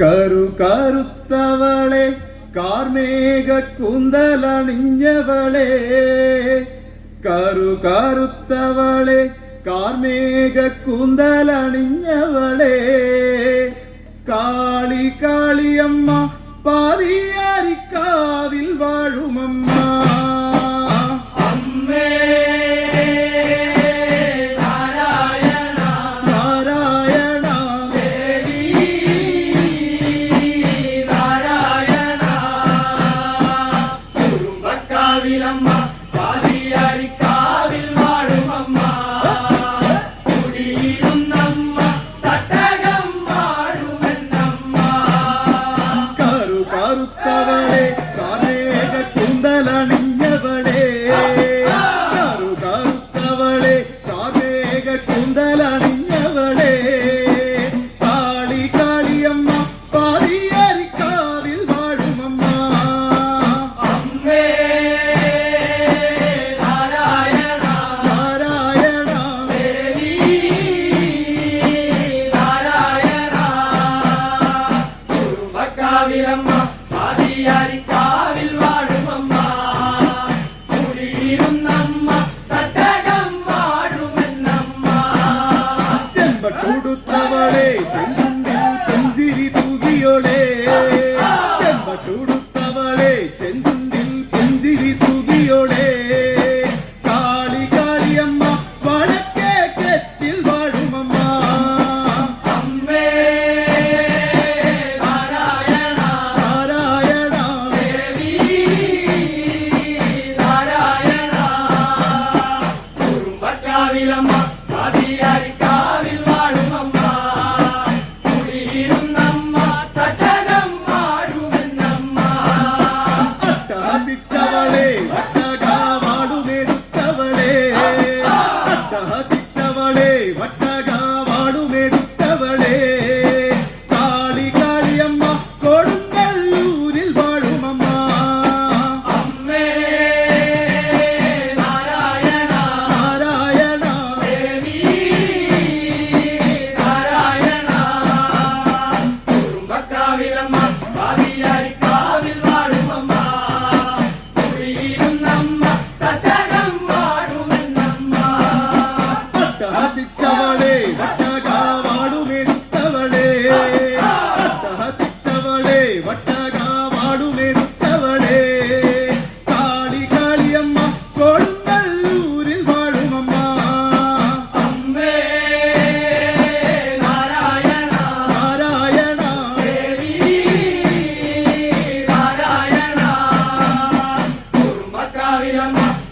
കരു കരുത്തവളെ കാർമേഘ കുന്തലണിഞ്ഞവളെ. കരു കരുത്തവളെ കാർമേഘ കുന്തലണിഞ്ഞവളെ. കാളി കാളിയമ്മ പാതിയാരിക്കാവിൽ വാഴുമമ്മ. பாலியடிக்க ചെമ്പട്ടുടുത്തവളെ ചെങ്കുണ്ടിൽ പെഞ്ചിരി തൂകിയോളെ. ചെമ്പട്ടുടുത്തവളെ ചെങ്കുണ്ടിൽ പെഞ്ചിരി തൂകിയോളെ. കാളി കാളിയമ്മ വടക്കേ കെട്ടിൽ വാഴുമമ്മ. നാരായണ. നാരായണ. കുറുമ്പക്കാവിലമ്മ മതിയായി பிரகாசித்தவளே வட்டகா வாடுமெடுத்தவளே காளி காளியம்மா கொடுங்கல்லூரில் வாழும் அம்மா. அம்மே நாராயணா. நாராயணா. நாராயணா. குறும்பக்காவிலம்மா